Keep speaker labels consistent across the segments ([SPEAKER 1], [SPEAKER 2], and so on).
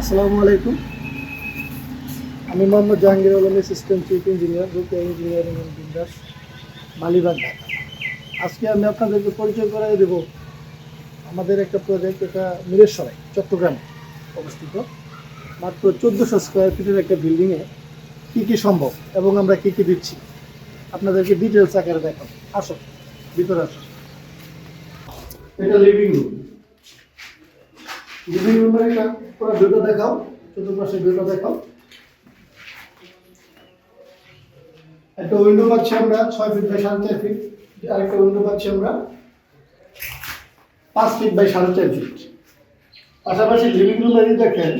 [SPEAKER 1] আসসালামু আলাইকুম। আমি Mohammad Jahangir Alam assistant chief engineer রূপে ইঞ্জিনিয়ারিং অ্যান্ড বিন্দাস মালিবাগ ঢাকা। আজকে আমি আপনাদেরকে পরিচয় করাই দেব আমাদের একটা প্রজেক্ট এটা মিরেশ্বরাই চট্টগ্রামে অবস্থিত। মাত্র চোদ্দোশো স্কোয়ার ফিটের একটা বিল্ডিংয়ে কী কী সম্ভব এবং আমরা কী কী দিচ্ছি? আপনাদেরকে ডিটেলস আকারে দেখাব। আসো ভিতরে আসো এটা লিভিং রুম রুমের একটা পুরো ভিউটা দেখাও চতুর্পাশে ভিউটা দেখাও। একটা উইন্ডো পাচ্ছি আমরা, ছয় ফিট বাই সাড়ে চার ফিট আরেকটা উইন্ডো পাচ্ছি আমরা, পাঁচ ফিট বাই সাড়ে চার ফিট পাশাপাশি লিভিং রুম যদি দেখেন,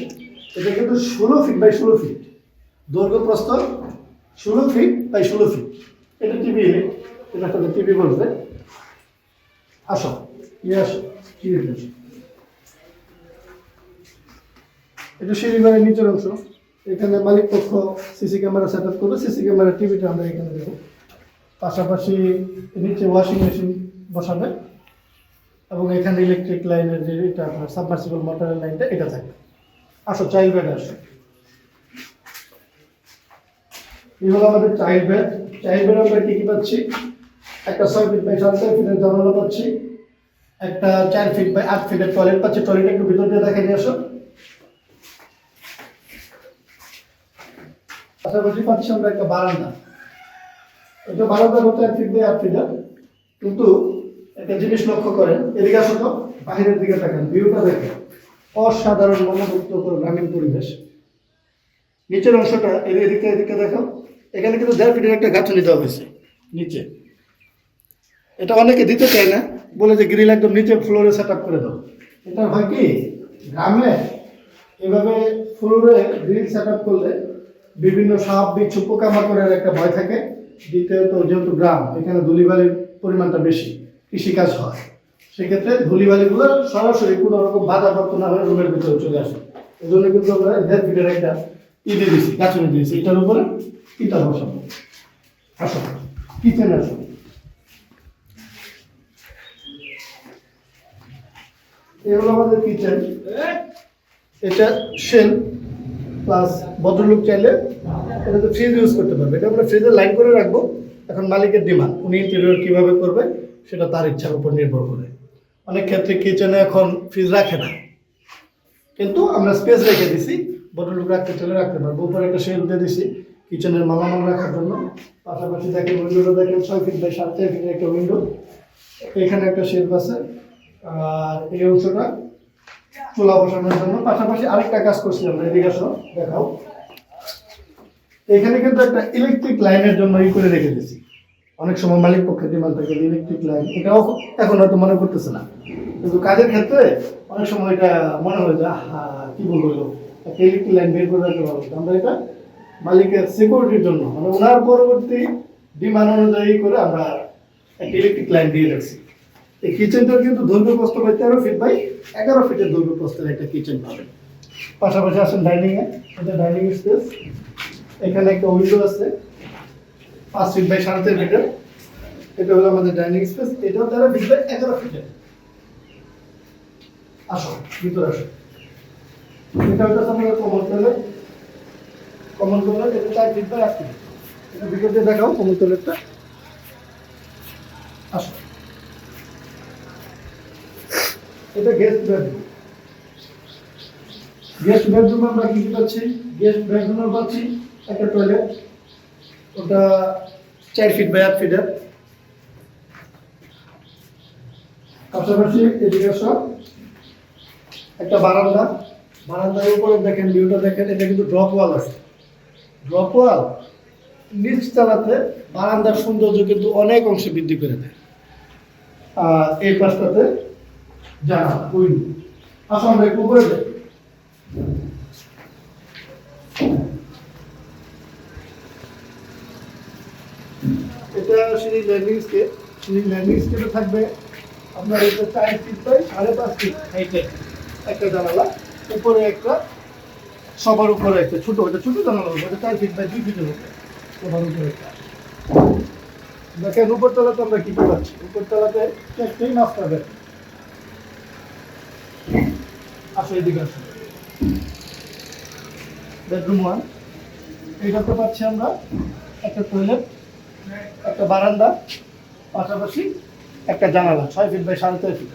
[SPEAKER 1] এটা কিন্তু ষোলো ফিট বাই ষোলো ফিট দৈর্ঘ্য প্রস্থ ষোলো ফিট বাই ষোলো ফিট এটা টিভি এটা টিভি বলবে। আসো ইয়ে আসো কি আসো। এটা সিঁড়িঘরের নিচের অংশ। এখানে মালিক পক্ষ সিসি ক্যামেরা সেট আপ করবে। সিসি ক্যামেরা টিভিটা আমরা এখানে দেবো। পাশাপাশি নিচে ওয়াশিং মেশিন বসাবে এবং এখানে ইলেকট্রিক লাইনের যে এটা আপনার সাবমার্সিবল মোটরের লাইনটা এটা থাকবে। আসো চাইল্ড বেড আসো। এই হলো আমাদের চাইল্ড বেড চাইল্ড বেড আমরা কি কি পাচ্ছি? একটা ছয় ফিট বাই সাত ফিটের জানালা পাচ্ছি। একটা চার ফিট বাই আট ফিটের টয়লেট পাচ্ছি। টয়লেট একটু ভিতর দিয়ে দেখে নিয়ে আসো। পাশাপাশি পাচ্ছি আমরা একটা বারান্দা। এটা বারান্দা হতে এক ফিট আট ফিটার কিন্তু একটা জিনিস লক্ষ্য করেন, এদিকে আসো তো, বাহিরের দিকে দেখেন ভিউটা দেখেন। অসাধারণ মনোমুগ্ধকর গ্রামীণ পরিবেশ। নিচের অংশটা এদিকে এদিকে দেখো এখানে কিন্তু দেড় ফিটের একটা গাঁথনি দেওয়া হয়েছে নিচে। এটা অনেকে দিতে চায় না, বলে যে গ্রিল একদম নিচে ফ্লোরে সেট করে দাও। এটা হয় কি? গ্রামে এভাবে ফ্লোরে গ্রিল সেট করলে বিভিন্ন সাপ, বিচ্ছু, পোকামাকড়ের একটা ভয় থাকে। দ্বিতীয়ত, যেহেতু গ্রাম, এখানে ধুলিবালির পরিমাণটা বেশি, কৃষিকাজ হয়। সেক্ষেত্রে ধুলিবালিগুলো সরাসরি কোনো রকম বাধাপ্রাপ্ত না হয়ে রুমের ভিতরে চলে আসে। এই জন্য কিন্তু আমরা একটা ই দিয়ে দিয়েছি গাছনে দিয়েছি। এটার উপরে ইটা বসাবো আসো কিচেনে আসো এই হলো আমাদের কিচেন এটা শেল প্লাস ভদ্রলোক চাইলে এটা তো ফ্রিজ ইউজ করতে পারবে। এটা আমরা ফ্রিজে লাইন করে রাখব। এখন মালিকের ডিমান্ড উনি ইন্টেরিয়র কীভাবে করবে, সেটা তার ইচ্ছার উপর নির্ভর করে। অনেক ক্ষেত্রে কিচেনে এখন ফ্রিজ রাখে না। কিন্তু আমরা স্পেস রেখে দিছি, ভদ্রলোক রাখতে চলে রাখতে পারব। উপরে একটা শেল দিয়ে দিছি কিচেনের মালামাল রাখার জন্য। পাশাপাশি দেখেন উইন্ডোটা দেখেন, ছয় ফিট বাই চার ফিটের একটা উইন্ডো এখানে একটা শেলফ আছে। আর এই অংশটা চুলা বসানোর জন্য। পাশাপাশি আরেকটা কাজ করছি আমরা, এদিকে আসো, দেখাও। এখানে কিন্তু একটা ইলেকট্রিক লাইনের জন্য ই করে রেখে দিয়েছি। অনেক সময় মালিক পক্ষে ডিমান্ড থাকে ইলেকট্রিক লাইন এটাও এখন হয়তো মনে করতেছে না। কিন্তু কাজের ক্ষেত্রে অনেক সময় এটা মনে হয় যে, আহা, কি বলব একটা ইলেকট্রিক লাইন বের করে রাখতে পারব আমরা এটা মালিকের সিকিউরিটির জন্য মানে ওনার পরবর্তী ডিমান্ড অনুযায়ী করে আমরা একটা ইলেকট্রিক লাইন দিয়ে রাখছি। এই কিচেনটার কিন্তু দৈর্ঘ্য প্রস্থ পাই তেরো ফিট বাই এগারো ফিটের দৈর্ঘ্য প্রস্থের একটা কিচেন পাবেন। পাশাপাশি আসেন ডাইনিংয়ে এটা ডাইনিং স্পেস এখানে একটা উইন্ডো আছে, পাঁচ ফিট বাই সাড়ে চার ফিটের এটা হলো আমাদের ডাইনিং স্পেস এটাও তেরো ফিট বাই এগারো ফিটের আসো ভিতরে আসো এটা হচ্ছে আমাদের কমল টয়লেট কমল টয়লেট এটা চার ফিট বাই আট ফিট এটা ভিতর দেখাও কমল টয়লেটটা এটা গেস্ট বেডরুম গেস্ট বেডরুম আমরা কি পাচ্ছি? গেস্ট বেডরুমে পাচ্ছি একটা টয়লেট ওটা চার ফিট বাই আট ফিটের পাশাপাশি এদিকে সব। একটা বারান্দা। বারান্দার উপরে দেখেন ভিউটা দেখেন, এটা কিন্তু ড্রপ ওয়াল আছে। ড্রপ ওয়াল নিচ চালাতে বারান্দার সৌন্দর্য কিন্তু অনেক অংশে বৃদ্ধি করে দেয়। আর এই পাশটাতে জানা উইন্ডো আসো আমরা একটু উপরে যাই। এটা সিঁড়ি ল্যান্ডিং স্কেপ সিঁড়ি ল্যান্ডিং স্কেপে থাকবে আপনার এটা চার ফিট বাই সাড়ে পাঁচ ফিট একটা জানালা উপরে একটা সবার উপরে একটা ছোট এটা ছোট জানালা হবে। চার ফিট বাই দুই ফিটের উপরে সবার উপরে একটা। দেখেন উপরতলাতে আমরা কি কি পাচ্ছি? উপরতলাতে চারটেই মাস্টার বেড আসো এদিকে আসো বেডরুম ওয়ান এইটাতে পাচ্ছি আমরা। একটা টয়লেট একটা বারান্দা, পাশাপাশি একটা জানালা, ছয় ফিট বাই সাড়ে ছয় ফিট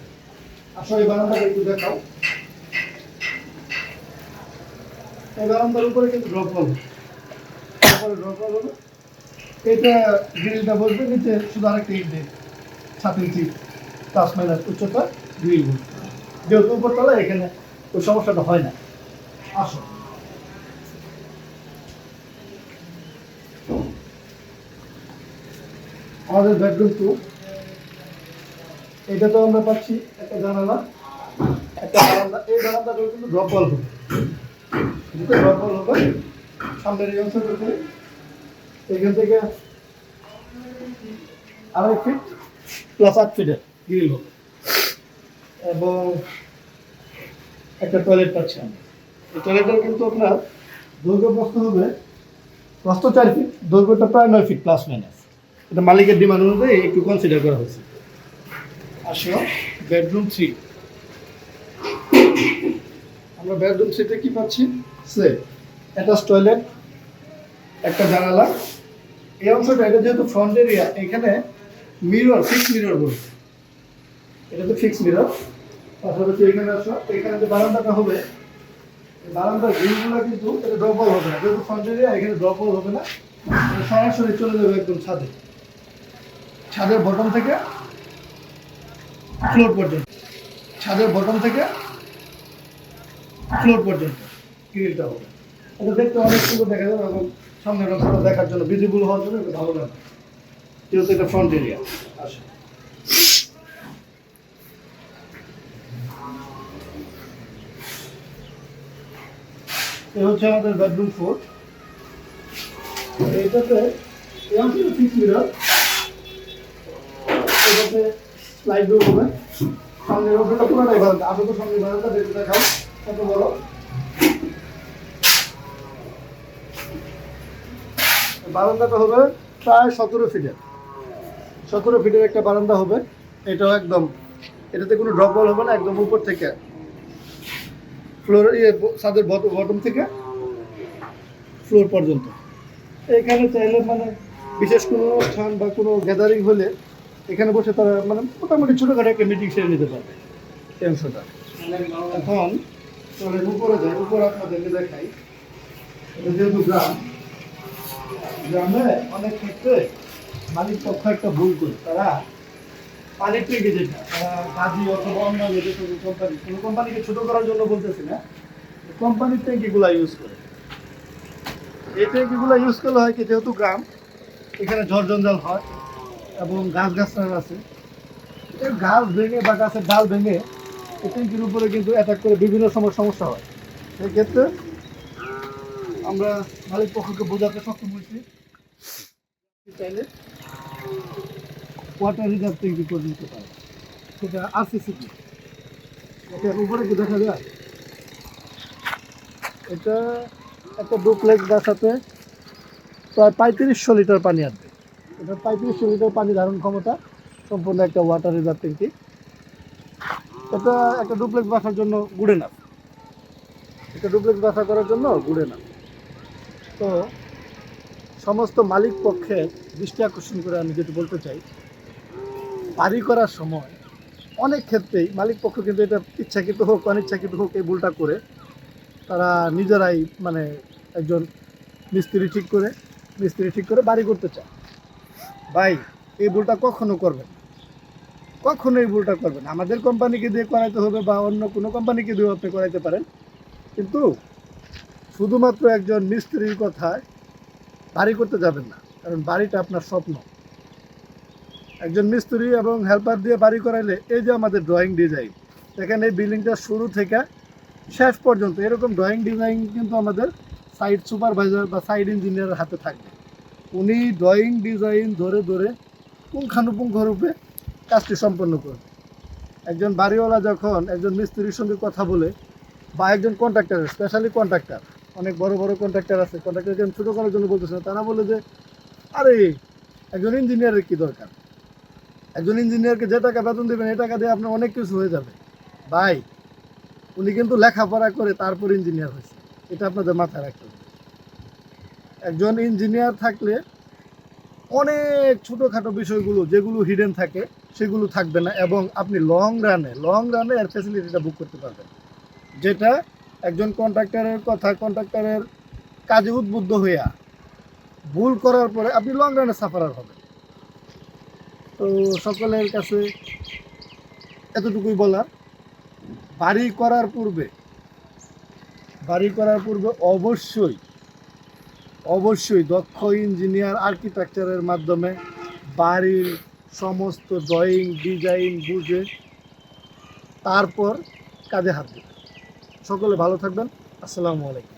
[SPEAKER 1] আসলে এই বারান্দাটা একটু দেখাও। এই বারান্দার উপরে কিন্তু ড্রপ করব উপরে ড্রপ করব এটা গ্রিলটা বসবে, নিচে শুধু আরেকটা ইট দিয়ে। সাত ইঞ্চি প্লাস মাইনাস উচ্চতা গ্রিল যেহেতু উপরতলা এখানে ওই সমস্যাটা হয় না। আসো। আমাদের বেডরুম টু এটা তো আমরা পাচ্ছি একটা জানালা। একটা বারান্দা এই বারান্দাটা কিন্তু ড্রপ বল হবে। ড্রপ বল হবে। সামনের এই অংশটা করে এখান থেকে আড়াই ফিট প্লাস আট ফিটের গ্রিল হবে। এবং একটা টয়লেট পাচ্ছি আমরা। এই টয়লেটের কিন্তু আপনার দৈর্ঘ্য প্রস্থ হবে, প্রস্থ চার ফিট দৈর্ঘ্যটা প্রায় নয় ফিট প্লাস মাইনাস এটা মালিকের ডিমান্ড অনুযায়ী একটু কনসিডার করা হয়েছে। আসো বেডরুম থ্রি আমরা বেডরুম থ্রিতে কি পাচ্ছি? সে অ্যাটাচ টয়লেট একটা জানালা। এই অংশটা, এটা যেহেতু ফ্রন্ট এরিয়া এখানে মিরর ফিক্স মিরর বলছে। এটা তো ফিক্স মিরর পাশাপাশি এখানে আসো। এখানে যে বারান্দাটা হবে বারান্দার গ্রিলগুলো কিন্তু এটা ড্রপ হবে না। যেহেতু ফ্রন্ট এরিয়া এখানে ড্রপ হবে না। সরাসরি চলে যাবে একদম ছাদে। ছাদের বটম থেকে ফ্লোর পর্যন্ত। ছাদের বটম থেকে ফ্লোর পর্যন্ত গ্রিলটা হবে। এটা দেখতে অনেক সুন্দর দেখা যাবে এবং সামনের অংশটা দেখার জন্য ভিজিবল হওয়ার জন্য এটা ভালো লাগবে যেহেতু এটা ফ্রন্ট এরিয়া আসে। এই হচ্ছে আমাদের বেডরুম ফোর অংশটা ফিক্স মিরর এটাতে স্লাইড ডোর হবে। সামনের অংশটা পুরোটাই বারান্দা। আসো তো সামনের বারান্দা দেখতে দেখাও। কত বড়। বারান্দাটা হবে প্রায় সতেরো ফিটের সতেরো ফিটের একটা বারান্দা হবে। এটাও একদম এটাতে কোনো ড্রপ বল হবে না, একদম উপর থেকে। ফ্লোর ইয়ে ছাদের বটম থেকে ফ্লোর পর্যন্ত। এখানে চাইলে মানে বিশেষ কোনো অনুষ্ঠান বা কোনো গ্যাদারিং হলে এখানে বসে তারা মানে মোটামুটি ছোটোখাটো একটা মিটিং সেরে নিতে পারবে। অংশটা এখন চলে উপরে যাই, উপরে আপনাদেরকে দেখাই। যেহেতু গ্রাম, গ্রামে অনেক ক্ষেত্রে মালিক পক্ষ একটা ভুল করে। তারা ট্যাঙ্কি যেটা কাজী অথবা অন্যান্য যে কোনো কোম্পানি কোনো কোম্পানিকে ছোট করার জন্য বলতেছি না। কোম্পানির ট্যাঙ্কিগুলো ইউজ করে। এই ট্যাঙ্কিগুলো ইউজ করলে হয় কি, যেহেতু গ্রাম, এখানে ঝড় জঞ্জাল হয় এবং গাছ গাছরা আছে গাছ ভেঙে বা গাছের ডাল ভেঙে এই ট্যাঙ্কির উপরে কিন্তু অ্যাটাক করে বিভিন্ন সময় সমস্যা হয়। সেক্ষেত্রে আমরা মালিক পক্ষকে বোঝাতে সক্ষম হয়েছি। চাইলে ওয়াটার রিজার্ভ ট্যাঙ্কি করে দিতে পারে। সেটা আরসিসি এটা উপরে কি দেখা যায়? এটা একটা ডুপ্লেক্স বাসাতে প্রায় পঁয়ত্রিশশো লিটার পানি আসবে। এটা পঁয়ত্রিশশো লিটার পানি ধারণ ক্ষমতা, সম্পূর্ণ একটা ওয়াটার রিজার্ভ ট্যাঙ্কি এটা একটা ডুপ্লেক্স বাসার জন্য গুড়ে না এটা ডুপ্লেক্স বাসা করার জন্য গুড়ে না তো, সমস্ত মালিক পক্ষের দৃষ্টি আকর্ষণ করে আমি যেটা বলতে চাই বাড়ি করার সময় অনেক ক্ষেত্রেই মালিক পক্ষ কিন্তু এটা ইচ্ছাকৃত হোক, অনিচ্ছাকৃত হোক, এই ভুলটা করে তারা নিজেরাই মানে একজন মিস্ত্রি ঠিক করে, মিস্ত্রি ঠিক করে বাড়ি করতে চায়। ভাই, এই ভুলটা কখনো করবেন কখনো এই ভুলটা করবেন আমাদের কোম্পানিকে দিয়ে করাইতে হবে বা অন্য কোনো কোম্পানিকে দিয়েও আপনি করাইতে পারেন। কিন্তু শুধুমাত্র একজন মিস্ত্রির কথায় বাড়ি করতে যাবেন না, কারণ বাড়িটা আপনার স্বপ্ন। একজন মিস্ত্রি এবং হেল্পার দিয়ে বাড়ি করাইলে এই যে আমাদের ড্রয়িং ডিজাইন এখানে এই বিল্ডিংটা শুরু থেকে শেষ পর্যন্ত এরকম ড্রয়িং ডিজাইন কিন্তু আমাদের সাইট সুপারভাইজার বা সাইড ইঞ্জিনিয়ারের হাতে থাকবে। উনি ড্রয়িং ডিজাইন ধরে ধরে পুঙ্খানুপুঙ্খ রূপে কাজটি সম্পন্ন করবে। একজন বাড়িওয়ালা যখন একজন মিস্ত্রির সঙ্গে কথা বলে বা একজন কন্ট্রাক্টর স্পেশালি কন্ট্রাক্টর অনেক বড় বড় কন্ট্রাক্টর আছে কন্ট্রাক্টরকে ছোটো করার জন্য বলতেছি তারা বলে যে, আরে, একজন ইঞ্জিনিয়ারের কি দরকার? একজন ইঞ্জিনিয়ারকে যে টাকা বেতন দেবেন, এই টাকা দিয়ে আপনার অনেক কিছু হয়ে যাবে। ভাই, উনি কিন্তু লেখাপড়া করে তারপর ইঞ্জিনিয়ার হয়েছে। এটা আপনাদের মাথায় রাখতে হবে। একজন ইঞ্জিনিয়ার থাকলে অনেক ছোটোখাটো বিষয়গুলো, যেগুলো হিডেন থাকে, সেগুলো থাকবে না এবং আপনি লং রানে লং রানে এর ফ্যাসিলিটিটা বুক করতে পারবেন। যেটা একজন কন্ট্রাক্টরের কথা কন্ট্রাক্টরের কাজে উদ্বুদ্ধ হইয়া ভুল করার পরে আপনি লং রানে সাফারার হবেন। তো সকলের কাছে এতটুকুই বলার। বাড়ি করার পূর্বে, বাড়ি করার পূর্বে অবশ্যই অবশ্যই দক্ষ ইঞ্জিনিয়ার আর্কিটেকচারের মাধ্যমে বাড়ির সমস্ত ড্রয়িং, ডিজাইন বুঝে তারপর কাজে হাত দেবেন। সকলে ভালো থাকবেন। আসসালামু আলাইকুম।